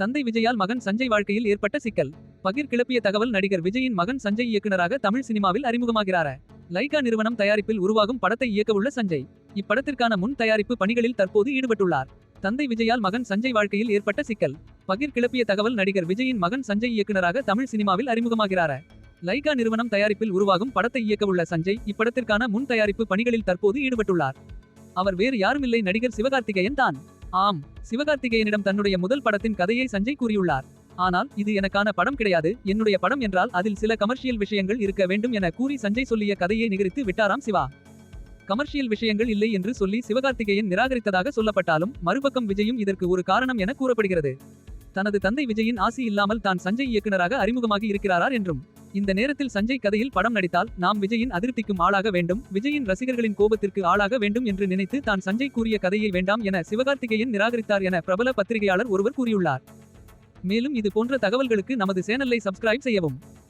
தந்தை விஜயால் மகன் சஞ்சய் வாழ்க்கையில் ஏற்பட்ட சிக்கல். பகிர் கிளப்பிய தகவல் நடிகர் விஜயின் மகன் சஞ்சய் இயக்குனராக தமிழ் சினிமாவில் அறிமுகமாகிறார. லைகா நிறுவனம் தயாரிப்பில் உருவாகும் படத்தை இயக்கவுள்ள சஞ்சய். இப்படத்திற்கான முன் தயாரிப்பு பணிகளில் தற்போது ஈடுபட்டுள்ளார். தந்தை விஜயால் மகன் சஞ்சய் வாழ்க்கையில் ஏற்பட்ட சிக்கல். பகிர் கிளப்பிய தகவல் நடிகர் விஜயின் மகன் சஞ்சய் இயக்குனராக தமிழ் சினிமாவில் அறிமுகமாகிறார. லைகா நிறுவனம் தயாரிப்பில் உருவாகும் படத்தை இயக்கவுள்ள சஞ்சய் இப்படத்திற்கான முன் தயாரிப்பு பணிகளில் தற்போது ஈடுபட்டுள்ளார். அவர் வேறு யாருமில்லை நடிகர் சிவகார்த்திகேயன் தான். ஆம் சிவகார்த்திகேயனிடம் தன்னுடைய முதல் படத்தின் கதையை சஞ்சய் கூறியுள்ளார். ஆனால் இது எனக்கான படம் கிடையாது. என்னுடைய படம் என்றால் அதில் சில கமர்ஷியல் விஷயங்கள் இருக்க வேண்டும் என கூறி சஞ்சய் சொல்லிய கதையை நிகரித்து விட்டாராம் சிவா. கமர்ஷியல் விஷயங்கள் இல்லை என்று சொல்லி சிவகார்த்திகேயன் நிராகரித்ததாக சொல்லப்பட்டாலும் மறுபக்கம் விஜயும் இதற்கு ஒரு காரணம் என கூறப்படுகிறது. தனது தந்தை விஜயின் ஆசி இல்லாமல் தான் சஞ்சய் இயக்குனராக அறிமுகமாகி இருக்கிறாரார் என்றும். இந்த நேரத்தில் சஞ்சய் கதையில் படம் நடித்தால் நாம் விஜயின் அதிருப்திக்கும் ஆளாக வேண்டும். விஜயின் ரசிகர்களின் கோபத்திற்கு ஆளாக வேண்டும் என்று நினைத்து தான் சஞ்சய் கூறிய கதையை வேண்டாம் என சிவகார்த்திகேயன் நிராகரித்தார் என பிரபல பத்திரிகையாளர் ஒருவர் கூறியுள்ளார். மேலும் இது போன்ற தகவல்களுக்கு நமது சேனலை சப்ஸ்கிரைப் செய்யவும்.